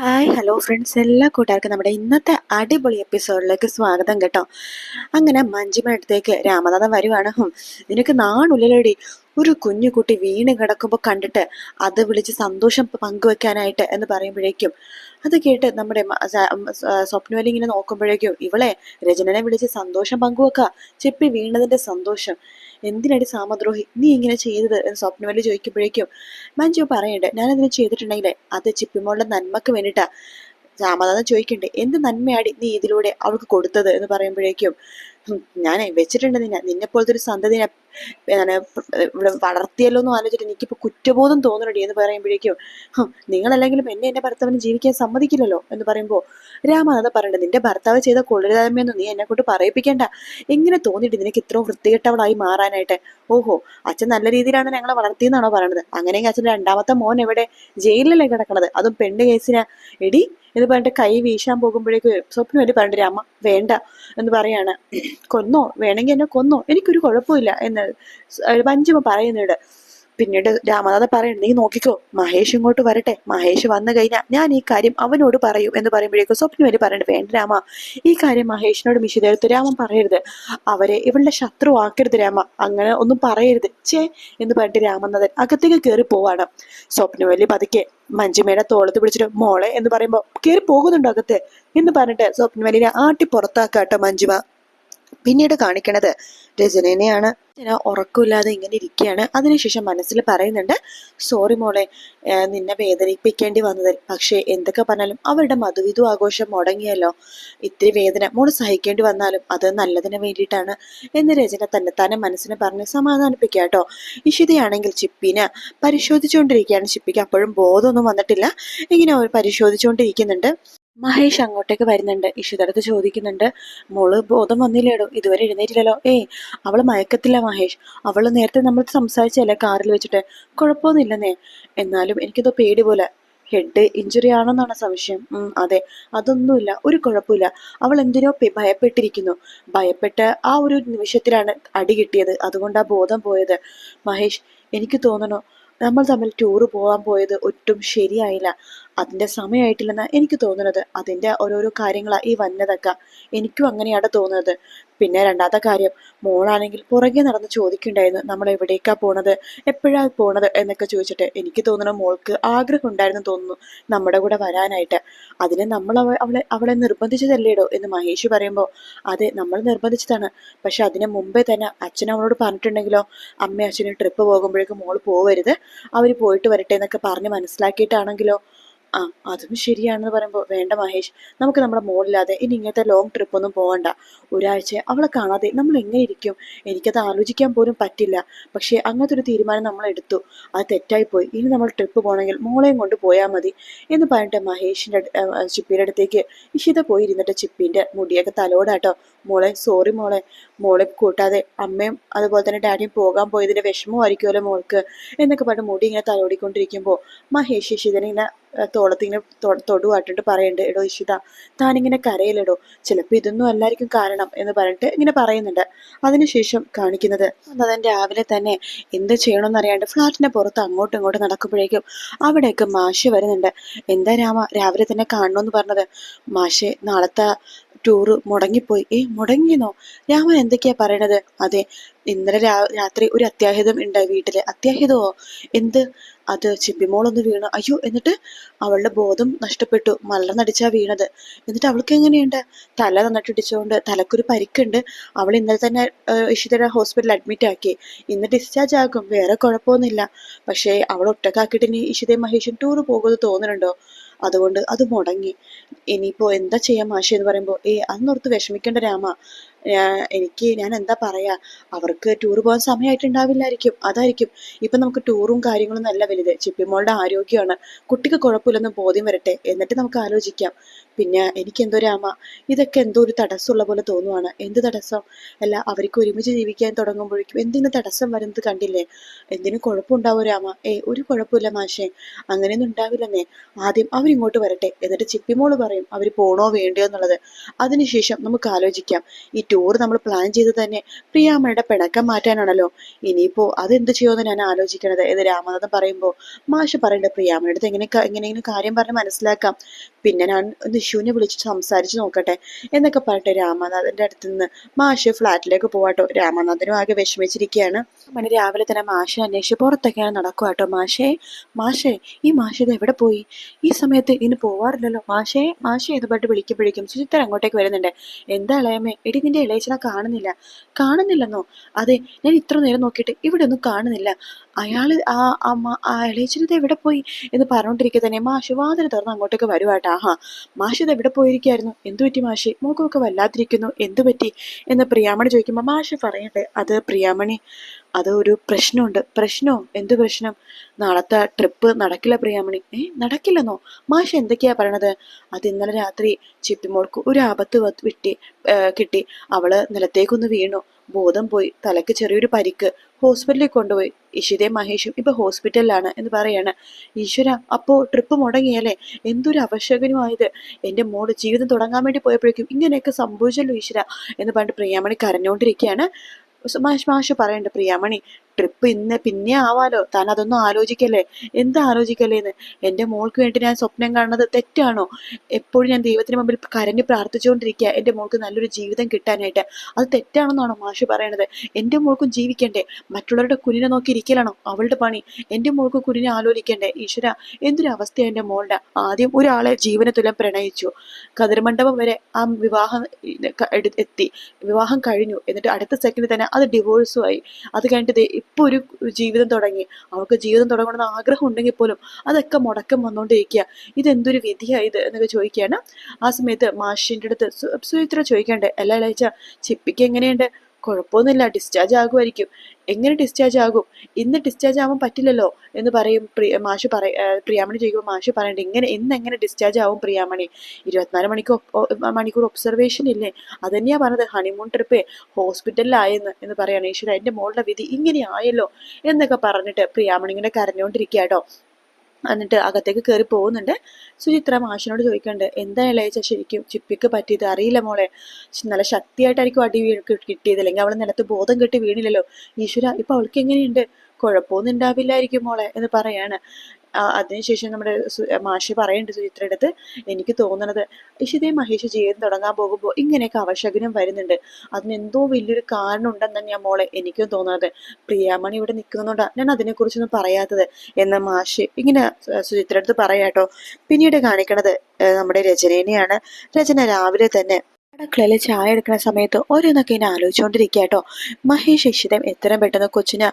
Hi hello friends എല്ലാ കൂട്ടുകാർക്കും നമ്മുടെ ഇന്നത്തെ അടിപൊളി എപ്പിസോഡിലേക്ക് സ്വാഗതം കേട്ടോ. അങ്ങനെ മഞ്ജിമ രാമനാഥൻ വരുവാണ്. നിനക്ക് നാണുള്ളിലടി ഒരു കുഞ്ഞു കുട്ടി വീണ് കിടക്കുമ്പോൾ കണ്ടിട്ട് അത് വിളിച്ച് സന്തോഷം പങ്കുവെക്കാനായിട്ട് എന്ന് പറയുമ്പോഴേക്കും അത് കേട്ട് നമ്മുടെ സ്വപ്നവലി ഇങ്ങനെ നോക്കുമ്പോഴേക്കും ഇവളെ രചനനെ വിളിച്ച് സന്തോഷം പങ്കുവെക്കുക ചെപ്പി വീണതിന്റെ സന്തോഷം. എന്തിനടി സാമദ്രോഹി? നീ ഇങ്ങനെ ചെയ്തത് എന്ന് സ്വപ്നവലി ചോദിക്കുമ്പോഴേക്കും മഞ്ജു പറയണ്ടേ ഞാനതിന് ചെയ്തിട്ടുണ്ടെങ്കിലേ അത് ചിപ്പിമോളുടെ നന്മക്ക് വേണ്ടിയിട്ടാ രാമനാഥൻ ചോദിക്കണ്ടേ എന്ത് നന്മയാടി നീ ഇതിലൂടെ അവൾക്ക് കൊടുത്തത്? എന്ന് പറയുമ്പോഴേക്കും ഞാൻ വെച്ചിട്ടുണ്ട് നിന്നെ നിന്നെ പോലത്തെ ഒരു സന്തതിനെ ഞാൻ ഇവിടെ വളർത്തിയല്ലോ എന്ന് ആലോചിച്ചിട്ട് എനിക്കിപ്പോൾ കുറ്റബോധം തോന്നുന്നുണ്ട്. എന്ന് പറയുമ്പോഴേക്കും നിങ്ങളല്ലെങ്കിലും എന്നെ എന്റെ ഭർത്താവിന് ജീവിക്കാൻ സമ്മതിക്കില്ലല്ലോ എന്ന് പറയുമ്പോൾ രാമനാഥ പറയണ്ട നിന്റെ ഭർത്താവ് ചെയ്ത കൊള്ളരുതായ്മയൊന്നും നീ എന്നെ കൊണ്ട് പറയിപ്പിക്കേണ്ട. എങ്ങനെ തോന്നിയിട്ട് നിനക്ക് ഇത്രയും വൃത്തികെട്ടവളായി മാറാനായിട്ട്? ഓഹോ അച്ഛൻ നല്ല രീതിയിലാണ് ഞങ്ങളെ വളർത്തിയെന്നാണോ പറയണത്. അങ്ങനെയെങ്കിൽ അച്ഛൻ രണ്ടാമത്തെ മോൻ എവിടെ? ജയിലിലല്ലേ കിടക്കണത്. അതും പെണ്ണ് കേസിന്. എടി എന്ന് പറഞ്ഞിട്ട് കൈ വീശാൻ പോകുമ്പോഴേക്കും സ്വപ്നം വേണ്ടി പറഞ്ഞിട്ട് രാമ വേണ്ട എന്ന് പറയാണ്. കൊന്നോ? വേണമെങ്കിൽ എന്നെ കൊന്നോ? എനിക്കൊരു കുഴപ്പമില്ല എന്ന് പഞ്ചമ പറയുന്നുണ്ട്. പിന്നീട് രാമനാഥ പറയുന്നത് നീ നോക്കിക്കോ മഹേഷ് ഇങ്ങോട്ട് വരട്ടെ. മഹേഷ് വന്നു കഴിഞ്ഞാൽ ഞാൻ ഈ കാര്യം അവനോട് പറയും എന്ന് പറയുമ്പോഴേക്കും സ്വപ്നം വേണ്ടി പറയുന്നത് വേണ്ട രാമ ഈ കാര്യം മഹേഷിനോട് മിശിതെടുത്ത് രാമൻ പറയരുത്. അവരെ ഇവളുടെ ശത്രു ആക്കരുത് രാമ. അങ്ങനെ ഒന്നും പറയരുത്. ചേ എന്ന് പറഞ്ഞിട്ട് രാമനാഥൻ അകത്തേക്ക് കയറി പോവാണ്. സ്വപ്നവല്ലി പതുക്കെ മഞ്ജിമയുടെ തോളത്ത് പിടിച്ചിട്ട് മോളെ എന്ന് പറയുമ്പോൾ കയറി പോകുന്നുണ്ടോ അകത്ത്? എന്ന് പറഞ്ഞിട്ട് സ്വപ്നവല്ലിനെ ആട്ടി പുറത്താക്കാട്ടോ മഞ്ജിമ. പിന്നീട് കാണിക്കണത് രചനേനെയാണ്. രചന ഉറക്കമില്ലാതെ ഇങ്ങനെ ഇരിക്കുകയാണ്. അതിനുശേഷം മനസ്സിൽ പറയുന്നുണ്ട് സോറി മോളെ നിന്നെ വേദനിപ്പിക്കേണ്ടി വന്നതിൽ പക്ഷേ എന്തൊക്കെ പറഞ്ഞാലും അവരുടെ മധുവിധു ആഘോഷം മുടങ്ങിയല്ലോ. ഇത്തിരി വേദന. മോൾ സഹിക്കേണ്ടി വന്നാലും അത് നല്ലതിന് വേണ്ടിയിട്ടാണ്. എന്ന് രചന തന്നെ മനസ്സിനെ പറഞ്ഞ് സമാധാനിപ്പിക്കുക കേട്ടോ. ഇഷിതയാണെങ്കിൽ ചിപ്പിനെ പരിശോധിച്ചുകൊണ്ടിരിക്കുകയാണ്. ചിപ്പിക്ക് അപ്പോഴും ബോധമൊന്നും വന്നിട്ടില്ല. ഇങ്ങനെ അവർ പരിശോധിച്ചുകൊണ്ടിരിക്കുന്നുണ്ട്. മഹേഷ് അങ്ങോട്ടേക്ക് വരുന്നുണ്ട്. ഇഷിതടുത്ത് ചോദിക്കുന്നുണ്ട് മോൾ ബോധം വന്നില്ലേടോ? ഇതുവരെ എഴുന്നേറ്റില്ലല്ലോ. ഏയ് അവൾ മയക്കത്തില്ല മഹേഷ്. അവൾ നേരത്തെ നമ്മൾ സംസാരിച്ചല്ലേ കാറിൽ വെച്ചിട്ട്. കുഴപ്പമൊന്നുമില്ലെന്നേ. എന്നാലും എനിക്കിതോ പേടി പോലെ. ഹെഡ് ഇഞ്ചുറി ആണെന്നാണ് സംശയം. അതെ. അതൊന്നുമില്ല. ഒരു കുഴപ്പമില്ല. അവൾ എന്തിനോ ഭയപ്പെട്ടിരിക്കുന്നു. ഭയപ്പെട്ട് ആ ഒരു നിമിഷത്തിലാണ് അടി കിട്ടിയത്. അതുകൊണ്ടാ ബോധം പോയത്. മഹേഷ് എനിക്ക് തോന്നണോ. നമ്മൾ തമ്മിൽ ടൂറ് പോകാൻ പോയത് ഒട്ടും ശരിയായില്ല. അതിന്റെ സമയമായിട്ടില്ലെന്ന് എനിക്ക് തോന്നുന്നത്. അതിന്റെ ഓരോരോ കാര്യങ്ങളാണ് ഈ വന്നതൊക്കെ. എനിക്കും അങ്ങനെയാണ് തോന്നുന്നത്. പിന്നെ രണ്ടാമത്തെ കാര്യം മോളാണെങ്കിൽ പുറകെ നടന്ന് ചോദിക്കുണ്ടായിരുന്നു നമ്മൾ എവിടേക്കാ പോണത്? എപ്പോഴാ പോണത്? എന്നൊക്കെ ചോദിച്ചിട്ട് എനിക്ക് തോന്നുന്നു മോൾക്ക് ആഗ്രഹം ഉണ്ടായിരുന്നു തോന്നുന്നു നമ്മുടെ കൂടെ വരാനായിട്ട്. അതിനെ നമ്മൾ അവളെ അവളെ നിർബന്ധിച്ചതല്ലേടോ എന്ന് മഹേഷ് പറയുമ്പോൾ അതെ നമ്മൾ നിർബന്ധിച്ചതാണ്. പക്ഷെ അതിന് മുമ്പേ തന്നെ അച്ഛൻ അവളോട് പറഞ്ഞിട്ടുണ്ടെങ്കിലോ അമ്മ അച്ഛനും ട്രിപ്പ് പോകുമ്പോഴേക്കും മോൾ പോവരുത്. അവർ പോയിട്ട് വരട്ടെ എന്നൊക്കെ പറഞ്ഞ് മനസ്സിലാക്കിയിട്ടാണെങ്കിലോ ആ അതും ശരിയാണെന്ന് പറയുമ്പോൾ വേണ്ട മഹേഷ് നമുക്ക് നമ്മുടെ മോളില്ലാതെ ഇനി ഇങ്ങനത്തെ ലോങ് ട്രിപ്പ് ഒന്നും പോകണ്ട ഒരാഴ്ച അവളെ കാണാതെ നമ്മൾ എങ്ങനെ ഇരിക്കും? എനിക്കത് ആലോചിക്കാൻ പോലും പറ്റില്ല. പക്ഷേ അങ്ങനത്തെ ഒരു തീരുമാനം നമ്മൾ എടുത്തു. അത് തെറ്റായിപ്പോയി ഇനി നമ്മൾ ട്രിപ്പ് പോകണമെങ്കിൽ മോളെയും കൊണ്ട് പോയാൽ മതി എന്ന് പറഞ്ഞിട്ട് മഹേഷിന്റെ ചിപ്പിയുടെ അടുത്തേക്ക് ഇഷിത പോയി ഇരുന്നിട്ട് ചിപ്പിന്റെ മുടിയൊക്കെ തലോടാട്ടോ. മോളെ സോറി മോളെ. മോളെ കൂട്ടാതെ അമ്മയും അതുപോലെ തന്നെ ഡാഡിയും പോകാൻ പോയതിന്റെ വിഷമമായിരിക്കുമല്ലോ മോൾക്ക്. എന്നൊക്കെ പറഞ്ഞ് മുടി ഇങ്ങനെ തലോടിക്കൊണ്ടിരിക്കുമ്പോൾ മഹേഷ് ഇഷിതനെ ഇങ്ങനെ തോളത്തിങ്ങനെ തൊടുവാട്ടിട്ട് പറയുന്നുണ്ട് എടോ ഇഷിത താനിങ്ങനെ കരയിലെടോ ചിലപ്പോൾ ഇതൊന്നും എല്ലാവർക്കും കാരണം എന്ന് പറഞ്ഞിട്ട് ഇങ്ങനെ പറയുന്നുണ്ട്. അതിനുശേഷം കാണിക്കുന്നത് അതൻ രാവിലെ തന്നെ എന്ത് ചെയ്യണമെന്ന് അറിയാണ്ട് ഫ്ലാറ്റിന്റെ പുറത്ത് അങ്ങോട്ടും ഇങ്ങോട്ടും നടക്കുമ്പോഴേക്കും അവിടെയൊക്കെ മാഷ് വരുന്നുണ്ട്. എന്താ രാമ രാവിലെ തന്നെ കാണണമെന്ന് പറഞ്ഞത്? മാഷെ നാളത്തെ ടൂറ് മുടങ്ങിപ്പോയി. ഏ മുടങ്ങിയെന്നോ? രാമൻ എന്തൊക്കെയാ പറയണത്? അതെ ഇന്നലെ രാത്രി ഒരു അത്യാഹിതം ഉണ്ടായി വീട്ടിൽ. അത്യാഹിതമോ എന്ത്? അത് ചിമ്പിമോളൊന്ന് വീണു. അയ്യോ എന്നിട്ട് അവളുടെ ബോധം നഷ്ടപ്പെട്ടു. മലർന്നടിച്ചാ വീണത്. എന്നിട്ട് അവൾക്ക് എങ്ങനെയുണ്ട്? തല നന്നിട്ട് ഇടിച്ചുകൊണ്ട് തലക്കൊരു പരിക്കുണ്ട്. അവൾ ഇന്നലെ തന്നെ ഇഷിതര ഹോസ്പിറ്റലിൽ അഡ്മിറ്റ് ആക്കി. ഇന്ന് ഡിസ്ചാർജ് ആകും. വേറെ കുഴപ്പമൊന്നുമില്ല. പക്ഷേ അവൾ ഒറ്റക്കാക്കിയിട്ട് ഇനി ഇഷിതയും മഹേഷും ടൂർ പോകുമെന്ന് തോന്നുന്നുണ്ടോ അതുകൊണ്ട് അത് മുടങ്ങി. ഇനിയിപ്പോ എന്താ ചെയ്യാൻ മാഷി എന്ന് പറയുമ്പോൾ ഏ അന്നോർത്ത് വിഷമിക്കേണ്ട രാമ. എനിക്ക് ഞാൻ എന്താ പറയാ? അവർക്ക് ടൂർ പോകാൻ സമയമായിട്ടുണ്ടാവില്ലായിരിക്കും അതായിരിക്കും. ഇപ്പൊ നമുക്ക് ടൂറും കാര്യങ്ങളും നല്ല വലുത്. ചിപ്പിമോളുടെ ആരോഗ്യമാണ്. കുട്ടിക്ക് കുഴപ്പമില്ലെന്ന് ബോധ്യം വരട്ടെ. എന്നിട്ട് നമുക്ക് ആലോചിക്കാം. പിന്നെ എനിക്ക് എനിക്കെന്തോ രാമ. ഇതൊക്കെ എന്തോ ഒരു തടസ്സമുള്ള പോലെ തോന്നുവാണ്. എന്ത് തടസ്സം? അല്ല അവർക്ക് ഒരുമിച്ച് ജീവിക്കാൻ തുടങ്ങുമ്പോഴേക്കും എന്തിന് തടസ്സം വരുന്നത് കണ്ടില്ലേ? എന്തിനു കുഴപ്പമുണ്ടാവോ രാമ? ഏ ഒരു കുഴപ്പമില്ല മാഷേ. അങ്ങനെയൊന്നും ഉണ്ടാവില്ലെന്നേ. ആദ്യം അവരിങ്ങോട്ട് വരട്ടെ. എന്നിട്ട് ചിപ്പിമോൾ പറയും അവർ പോണോ വേണ്ടയോ എന്നുള്ളത്? അതിനുശേഷം നമുക്ക് ആലോചിക്കാം. ഈ ടൂർ നമ്മൾ പ്ലാൻ ചെയ്ത് തന്നെ പ്രിയാമ്മയുടെ പിണക്കം മാറ്റാനാണല്ലോ. ഇനിയിപ്പോ അതെന്ത് ചെയ്യുമെന്ന് ഞാൻ ആലോചിക്കണത്. എന്ന് രാമനാഥൻ പറയുമ്പോൾ മാഷ് പറയേണ്ട പ്രിയാമ്മയുടെ അടുത്ത് എങ്ങനെ എങ്ങനെയെങ്കിലും കാര്യം പറഞ്ഞ് മനസ്സിലാക്കാം. പിന്നെ ഞാൻ നിഷുവിനെ വിളിച്ച് സംസാരിച്ച് നോക്കട്ടെ എന്നൊക്കെ പറഞ്ഞിട്ട് രാമനാഥന്റെ അടുത്ത് നിന്ന് മാഷ് ഫ്ലാറ്റിലേക്ക് പോവാട്ടോ. രാമനാഥനും ആകെ വിഷമിച്ചിരിക്കുകയാണ്. മണി രാവിലെ തന്നെ മാഷെ അന്വേഷിച്ച് പുറത്തൊക്കെയാണ് നടക്കുവാട്ടോ മാഷേ മാഷേ ഈ മാഷ് ഇത് എവിടെ പോയി? ഈ സമയത്ത് ഇതിന് പോവാറില്ലല്ലോ. മാഷേ മാഷേ ഇത് പറഞ്ഞിട്ട് വിളിക്കുമ്പോഴേക്കും സുചിത്ര അങ്ങോട്ടേക്ക് വരുന്നുണ്ട്. എന്താ ഇളയമ്മേ? എടി നിന്റെ ഇളയച്ചനെ കാണുന്നില്ല. കാണുന്നില്ലെന്നോ? അതെ ഞാൻ ഇത്ര നേരം നോക്കിയിട്ട് ഇവിടെ ഒന്നും കാണുന്നില്ല. അയാൾ ആ അമ്മ ആ ഇളയച്ചനത് എവിടെ പോയി എന്ന് പറഞ്ഞുകൊണ്ടിരിക്കെ തന്നെ മാഷ് വാതിൽ തുറന്ന് അങ്ങോട്ടേക്ക് വരുവാട്ടാ ആഹാ മാഷി ഇത് എവിടെ പോയിരിക്കായിരുന്നു? എന്തു പറ്റി മാഷി? മുഖമൊക്കെ വല്ലാതിരിക്കുന്നു. എന്തു പറ്റി? എന്ന് പ്രിയാമണി ചോദിക്കുമ്പോൾ മാഷ് പറയട്ടെ. അത് പ്രിയാമണി അത് ഒരു പ്രശ്നമുണ്ട്. പ്രശ്നമോ എന്ത് പ്രശ്നം? നാളത്തെ ട്രിപ്പ് നടക്കില്ല പ്രിയാമണി. ഏ നടക്കില്ലെന്നോ? മാഷ് എന്തൊക്കെയാ പറയണത്? അത് ഇന്നലെ രാത്രി ചിപ്പിമോൾക്ക് ഒരു ആപത്ത് വിട്ടി കിട്ടി. അവൾ നിലത്തേക്കൊന്ന് വീണു. ബോധം പോയി. തലയ്ക്ക് ചെറിയൊരു പരിക്ക്. ഹോസ്പിറ്റലിൽ കൊണ്ടുപോയി. ഇഷിതയും മഹേഷും ഇപ്പൊ ഹോസ്പിറ്റലിലാണ് എന്ന് പറയാണ്. ഈശ്വര അപ്പോ ട്രിപ്പ് മുടങ്ങിയല്ലേ? എന്തൊരു അവശകനുമായത് എന്റെ മോൾ ജീവിതം തുടങ്ങാൻ വേണ്ടി പോയപ്പോഴേക്കും ഇങ്ങനെയൊക്കെ സംഭവിച്ചല്ലോ ഈശ്വര എന്ന് പറഞ്ഞിട്ട് പ്രിയാമണി കരഞ്ഞുകൊണ്ടിരിക്കുകയാണ് മാഷ് മാഷ് പറയണ്ട് പ്രിയാമണി ട്രിപ്പ് ഇന്ന് പിന്നെ ആവാലോ? താൻ അതൊന്നും ആലോചിക്കല്ലേ? എന്താ ആലോചിക്കല്ലേന്ന് എന്റെ മോൾക്ക് വേണ്ടി ഞാൻ സ്വപ്നം കാണുന്നത് തെറ്റാണോ? എപ്പോഴും ഞാൻ ദൈവത്തിന് മുമ്പിൽ കരഞ്ഞ് പ്രാർത്ഥിച്ചുകൊണ്ടിരിക്കുക. എന്റെ മോൾക്ക് നല്ലൊരു ജീവിതം കിട്ടാനായിട്ട്. അത് തെറ്റാണെന്നാണോ മാഷി പറയണത്? എന്റെ മോൾക്കും ജീവിക്കണ്ടേ? മറ്റുള്ളവരുടെ കുഞ്ഞിനെ നോക്കി ഇരിക്കലാണോ അവളുടെ പണി? എന്റെ മോൾക്ക് കുഞ്ഞിനെ ആലോചിക്കണ്ടേ? ഈശ്വര എന്തൊരു അവസ്ഥയാണ് എന്റെ മോളുടെ? ആദ്യം ഒരാളെ ജീവനത്തുലം തുലം പ്രണയിച്ചു. കതിർമണ്ഡപം വരെ ആ വിവാഹം എത്തി. വിവാഹം കഴിഞ്ഞു. എന്നിട്ട് അടുത്ത സെക്കൻഡിൽ തന്നെ അത് ഡിവോഴ്സുമായി അത് കഴിഞ്ഞിട്ട് ദേ ഇപ്പൊ ഒരു ജീവിതം തുടങ്ങി. അവൾക്ക് ജീവിതം തുടങ്ങണമെന്ന് ആഗ്രഹം ഉണ്ടെങ്കിൽ പോലും അതൊക്കെ മുടക്കം വന്നുകൊണ്ടിരിക്കുക ഇതെന്തൊരു വിധിയായത് എന്നൊക്കെ ചോദിക്കുകയാണ്. ആ സമയത്ത് മാഷിന്റെ അടുത്ത് സുചിത്ര ചോദിക്കണ്ടേ അല്ല അല്ല ചിപ്പിക്ക് എങ്ങനെയുണ്ട്? കുഴപ്പമൊന്നുമില്ല ഡിസ്ചാർജ് ആകുമായിരിക്കും. എങ്ങനെ ഡിസ്ചാർജ് ആകും? ഇന്ന് ഡിസ്ചാർജ് ആവാൻ പറ്റില്ലല്ലോ എന്ന് പറയും പ്രിയ മാഷ് പറയ പ്രിയാമണി ചോദിക്കുമ്പോൾ മാഷ് പറയണ്ട ഇങ്ങനെ ഇന്ന് എങ്ങനെ ഡിസ്ചാർജ് ആവും പ്രിയാമണി? ഇരുപത്തിനാല് മണിക്കൂർ മണിക്കൂർ ഒബ്സർവേഷൻ ഇല്ലേ? അതന്നെയാ പറഞ്ഞത് ഹണിമൂൺ ട്രിപ്പ് ഹോസ്പിറ്റലിലായെന്ന് എന്ന് പറയാണ്. ഈശ്വര എന്റെ മോളുടെ വിധി ഇങ്ങനെ ആയല്ലോ എന്നൊക്കെ പറഞ്ഞിട്ട് പ്രിയാമണി ഇങ്ങനെ കരഞ്ഞുകൊണ്ടിരിക്കുക കേട്ടോ എന്നിട്ട് അകത്തേക്ക് കയറി പോകുന്നുണ്ട്. സുചിത്ര മാഷിനോട് ചോദിക്കണ്ട് എന്താ ഇളയച്ച ശരിക്കും ചിപ്പിക്ക് പറ്റിയത്? അറിയില്ല മോളെ. നല്ല ശക്തിയായിട്ടായിരിക്കും അടി വീണ് കിട്ടിയത്. അല്ലെങ്കിൽ അവൾ നിലത്ത് ബോധം കെട്ടി വീണില്ലല്ലോ. ഈശ്വര ഇപ്പൊ അവൾക്ക് എങ്ങനെയുണ്ട്? കുഴപ്പമൊന്നും ഉണ്ടാവില്ലായിരിക്കും മോളെ എന്ന് പറയാണ്. അതിനുശേഷം നമ്മുടെ മാഷി പറയുന്നുണ്ട് സുചിത്രയുടെ അടുത്ത് എനിക്ക് തോന്നുന്നത് ഇഷിതേ മഹേഷ് ജീവിതം തുടങ്ങാൻ പോകുമ്പോൾ ഇങ്ങനെയൊക്കെ അവശകനം വരുന്നുണ്ട്. അതിനെന്തോ വലിയൊരു കാരണം ഉണ്ടെന്ന് തന്നെയാണ് മോളെ എനിക്കും തോന്നുന്നത് പ്രിയാമണി ഇവിടെ നിൽക്കുന്നതുകൊണ്ടാണ് ഞാൻ അതിനെക്കുറിച്ചൊന്നും പറയാത്തത്. എന്ന മാഷി ഇങ്ങനെ സു- സുചിത്ര അടുത്ത് പറയാട്ടോ. പിന്നീട് കാണിക്കണത് നമ്മുടെ രചനേനെയാണ്. രചന രാവിലെ തന്നെ അടുക്കളയിൽ ചായ എടുക്കുന്ന സമയത്ത് ഓരോന്നൊക്കെ ഇനി ആലോചിച്ചുകൊണ്ടിരിക്കുക കേട്ടോ മഹേഷ് ഇഷിതം എത്രയും പെട്ടെന്ന് കൊച്ചിനെ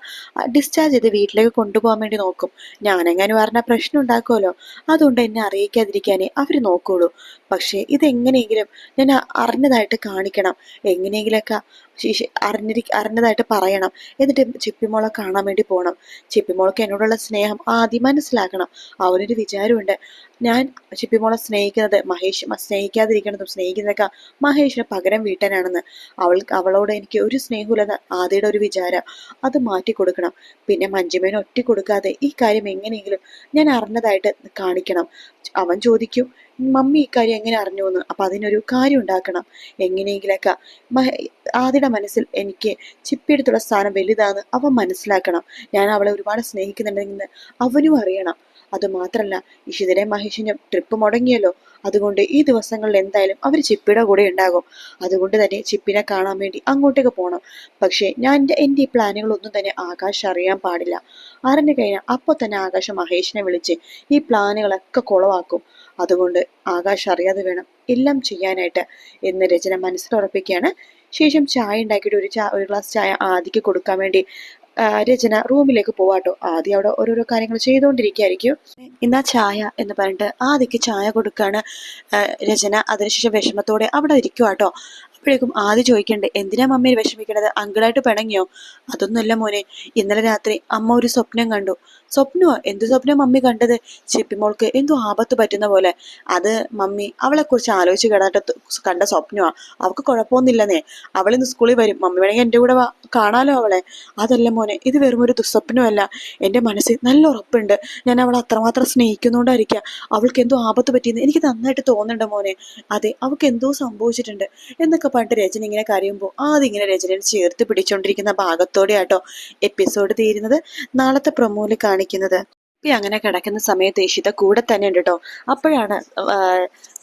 ഡിസ്ചാർജ് ചെയ്ത് വീട്ടിലേക്ക് കൊണ്ടുപോകാൻ വേണ്ടി നോക്കും. ഞാനെങ്ങനെ പറഞ്ഞ പ്രശ്നം ഉണ്ടാക്കുമല്ലോ അതുകൊണ്ട് എന്നെ അറിയിക്കാതിരിക്കാനേ അവർ നോക്കുള്ളൂ. പക്ഷേ ഇതെങ്ങനെയെങ്കിലും ഞാൻ അറിഞ്ഞതായിട്ട് കാണിക്കണം. എങ്ങനെയെങ്കിലൊക്കെ അറിഞ്ഞിരി അറിഞ്ഞതായിട്ട് പറയണം. എന്നിട്ട് ചിപ്പിമോളെ കാണാൻ വേണ്ടി പോകണം ചിപ്പിമോൾക്ക് എന്നോടുള്ള സ്നേഹം ആദ്യം മനസ്സിലാക്കണം. അവനൊരു വിചാരമുണ്ട്. ഞാൻ ചിപ്പിമോളെ സ്നേഹിക്കുന്നത് മഹേഷ് സ്നേഹിക്കാതിരിക്കണതും സ്നേഹിക്കുന്നതൊക്കെ മഹേഷിന് പകരം വീട്ടാനാണെന്ന് അവൾ അവളോട് എനിക്ക് ഒരു സ്നേഹമില്ലെന്ന് ആദ്യയുടെ ഒരു വിചാരം. അത് മാറ്റി കൊടുക്കണം. പിന്നെ മഞ്ജുമേനെ ഒറ്റ കൊടുക്കാതെ ഈ കാര്യം എങ്ങനെയെങ്കിലും ഞാൻ അറിഞ്ഞതായിട്ട് കാണിക്കണം. അവൻ ചോദിക്കും മമ്മി ഇക്കാര്യം എങ്ങനെ അറിഞ്ഞു എന്ന് അപ്പൊ അതിനൊരു കാര്യം ഉണ്ടാക്കണം. എങ്ങനെയെങ്കിലൊക്കെ മഹ ആദിയുടെ മനസ്സിൽ എനിക്ക് ചിപ്പിയെടുത്തുള്ള സ്ഥാനം വലുതാണ് അവൻ മനസ്സിലാക്കണം. ഞാൻ അവളെ ഒരുപാട് സ്നേഹിക്കുന്നുണ്ടെന്ന് അവനും അറിയണം. അതുമാത്രല്ല ഇഷിതരെ മഹേഷിന്റെ ട്രിപ്പ് മുടങ്ങിയല്ലോ. അതുകൊണ്ട് ഈ ദിവസങ്ങളിൽ എന്തായാലും അവർ ചിപ്പിയുടെ കൂടെ ഉണ്ടാകും. അതുകൊണ്ട് തന്നെ ചിപ്പിനെ കാണാൻ വേണ്ടി അങ്ങോട്ടേക്ക് പോകണം പക്ഷേ ഞാൻ എന്റെ എന്റെ ഈ പ്ലാനുകളൊന്നും തന്നെ ആകാശ് അറിയാൻ പാടില്ല. അറിഞ്ഞു കഴിഞ്ഞാൽ അപ്പോൾ തന്നെ ആകാശ് മഹേഷിനെ വിളിച്ച് ഈ പ്ലാനുകളൊക്കെ കുളവാക്കും. അതുകൊണ്ട് ആകാശ് അറിയാതെ വേണം എല്ലാം ചെയ്യാനായിട്ട് എന്ന് രചന മനസ്സിലുറപ്പിക്കുകയാണ് ശേഷം ചായ ഉണ്ടാക്കിയിട്ട് ഒരു ചാ ഒരു ഗ്ലാസ് ചായ ആദിക്ക് കൊടുക്കാൻ വേണ്ടി രചന റൂമിലേക്ക് പോവാട്ടോ. ആദ്യം അവിടെ ഓരോരോ കാര്യങ്ങൾ ചെയ്തുകൊണ്ടിരിക്കുകയായിരിക്കും. ഇന്നാ ചായ എന്ന് പറഞ്ഞിട്ട് ആദ്യക്ക് ചായ കൊടുക്കാണ് രചന. അതിനുശേഷം വിഷമത്തോടെ അവിടെ ഇരിക്കുവാട്ടോ. അപ്പോഴേക്കും ആദ്യം ചോദിക്കണ്ടേ എന്തിനാ മമ്മിയെ വിഷമിക്കണത്? അങ്കിളായിട്ട് പിണങ്ങിയോ? അതൊന്നുമല്ല മോനെ ഇന്നലെ രാത്രി അമ്മ ഒരു സ്വപ്നം കണ്ടു. സ്വപ്നമോ? എന്ത് സ്വപ്നം മമ്മി കണ്ടത്? ചിപ്പിമോൾക്ക് എന്തോ ആപത്ത് പറ്റുന്ന പോലെ. അത് മമ്മി അവളെ കുറിച്ച് ആലോചിച്ച് കിടന്നിട്ട് കണ്ട സ്വപ്നമാ. അവൾക്ക് കുഴപ്പമൊന്നുമില്ലെന്നേ. അവളിന്ന് സ്കൂളിൽ വരും. മമ്മി വേണമെങ്കിൽ എന്റെ കൂടെ കാണാലോ അവളെ? അതല്ല മോനെ ഇത് വെറും ഒരു ദുസ്വപ്നമല്ല. എന്റെ മനസ്സിൽ നല്ല ഉറപ്പുണ്ട്. ഞാൻ അവളെ അത്രമാത്രം സ്നേഹിക്കുന്നതുകൊണ്ടായിരിക്കാം അവൾക്ക് എന്തോ ആപത്ത് പറ്റിയെന്ന് എനിക്ക് നന്നായിട്ട് തോന്നുന്നുണ്ട് മോനെ. അതെ അവൾക്ക് എന്തോ സംഭവിച്ചിട്ടുണ്ട്. എന്നൊക്കെ പറഞ്ഞിട്ട് രചന ഇങ്ങനെ കരയുമ്പോൾ അതിങ്ങനെ ഇങ്ങനെ രചനയെ ചേർത്ത് പിടിച്ചുകൊണ്ടിരിക്കുന്ന ഭാഗത്തോടെ ആട്ടോ എപ്പിസോഡ് തീരുന്നത്. നാളത്തെ പ്രൊമോയിൽ കാണിക്കുന്നത്. ഇപ്പൊ അങ്ങനെ കിടക്കുന്ന സമയത്ത് ഇഷിത കൂടെ തന്നെ ഉണ്ട് കേട്ടോ അപ്പോഴാണ്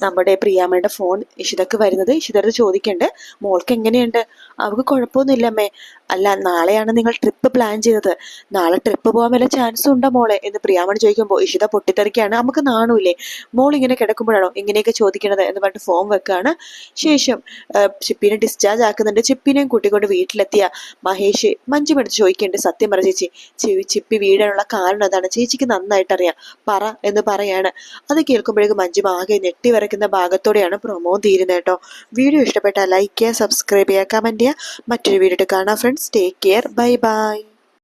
നമ്മുടെ പ്രിയാമ്മയുടെ ഫോൺ ഇഷിതക്ക് വരുന്നത്. ഇഷിതരത് ചോദിക്കണ്ട് മോൾക്ക് എങ്ങനെയുണ്ട്? അവൾക്ക് കുഴപ്പമൊന്നുമില്ല അമ്മേ. അല്ല നാളെയാണ് നിങ്ങൾ ട്രിപ്പ് പ്ലാൻ ചെയ്തത്. നാളെ ട്രിപ്പ് പോകാൻ വല്ല ചാൻസും ഉണ്ടോ മോളെ? എന്ന് പ്രിയാമ്മ ചോദിക്കുമ്പോൾ ഇഷിത പൊട്ടിത്തെറിക്കാണ് നമുക്ക് നാണൂല്ലേ? മോൾ ഇങ്ങനെ കിടക്കുമ്പോഴാണോ ഇങ്ങനെയൊക്കെ ചോദിക്കണത്? എന്ന് പറഞ്ഞിട്ട് ഫോം വെക്കുകയാണ് ശേഷം ചിപ്പിനെ ഡിസ്ചാർജ് ആക്കുന്നുണ്ട്. ചിപ്പിനെയും കൂട്ടിക്കൊണ്ട് വീട്ടിലെത്തിയ മഹേഷ് മഞ്ജുമെടുത്ത് ചോദിക്കേണ്ട സത്യം പറ ചേച്ചി ചിപ്പി വീടാനുള്ള കാരണം എന്താണ്? ചേച്ചിക്ക് നന്നായിട്ട് അറിയാം പറ എന്ന് പറയാണ്. അത് കേൾക്കുമ്പോഴേക്കും മഞ്ജു ആകെ ഞെട്ടി വരയ്ക്കുന്ന ഭാഗത്തോടെയാണ് പ്രൊമോ തീരുന്നത് കേട്ടോ. വീഡിയോ ഇഷ്ടപ്പെട്ടാൽ ലൈക്ക് ചെയ്യുക സബ്സ്ക്രൈബ് ചെയ്യുക കമന്റ് ചെയ്യുക. മറ്റൊരു വീഡിയോ കാണാം friends take care bye bye